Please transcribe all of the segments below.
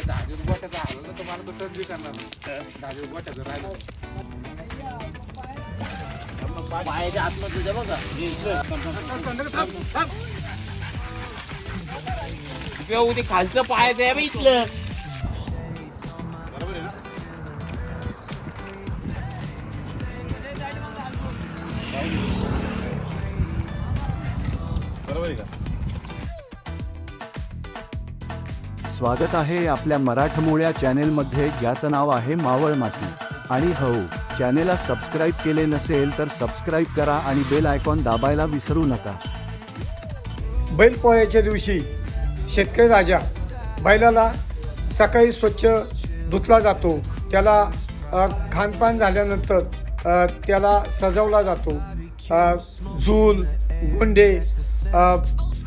काय दहा दिवस गोट्याचं आलं ना तर मला तो टच बी करणार नाही. दहा दिवस गोट्याचं राहिलं पायाच्या आतमध्ये तुझ्या बघा हे इकडं. खालचं पायाचं आहे बा इथलं बरोबर आहे ना बरोबर आहे का स्वागत आहे आपल्या मराठमोळ्या चॅनेलमध्ये. ज्याचं नाव आहे मावळ माती. आणि हो चॅनेलला सबस्क्राईब केले नसेल तर सबस्क्राईब करा आणि बेल आयकॉन दाबायला विसरू नका. बैलपोळ्याच्या दिवशी शेतकरी राजा बैलाला सकाळी स्वच्छ धुतला जातो. त्याला खानपान झाल्यानंतर त्याला सजवला जातो. झूल गोंडे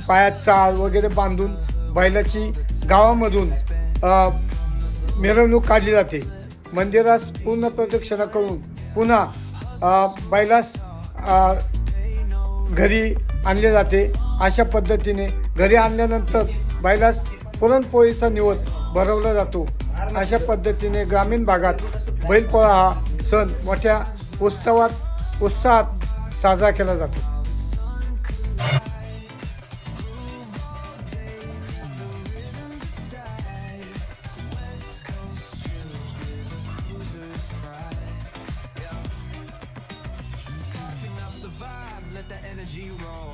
पायात चाळ वगैरे बांधून बैलाची गावामधून मिरवणूक काढली जाते. मंदिरास पूर्ण प्रदक्षिणा करून पुन्हा बैलास घरी आणले जाते. अशा पद्धतीने घरी आणल्यानंतर बैलास पुरणपोळीचा निवत भरवला जातो. अशा पद्धतीने ग्रामीण भागात बैलपोळा हा सण मोठ्या उत्सवात उत्साहात साजरा केला जातो. Let that energy roll.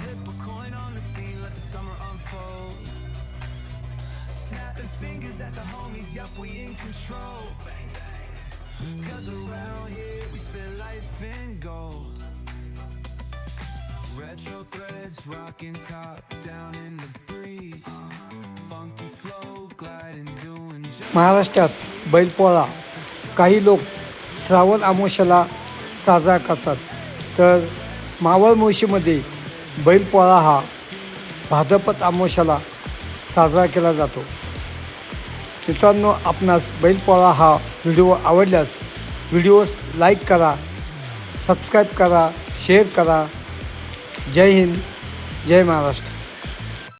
Flip a coin on the scene, let the summer unfold. Snapping fingers at the homies, yup, we in control. Cause around here we spit life in gold. Retro threads rocking top down in the breeze. Funky flow gliding, doing just. महाराष्ट्रात बैलपोळा काही लोक श्रावण आमोशाला साजरा करतात. तर मावळमुळशीमध्ये बैलपोळा हा भाद्रपद आमोशाला साजरा केला जातो. मित्रांनो आपणास बैलपोळा हा व्हिडिओ आवडल्यास व्हिडिओस लाईक करा सबस्क्राईब करा शेअर करा. जय हिंद जय महाराष्ट्र.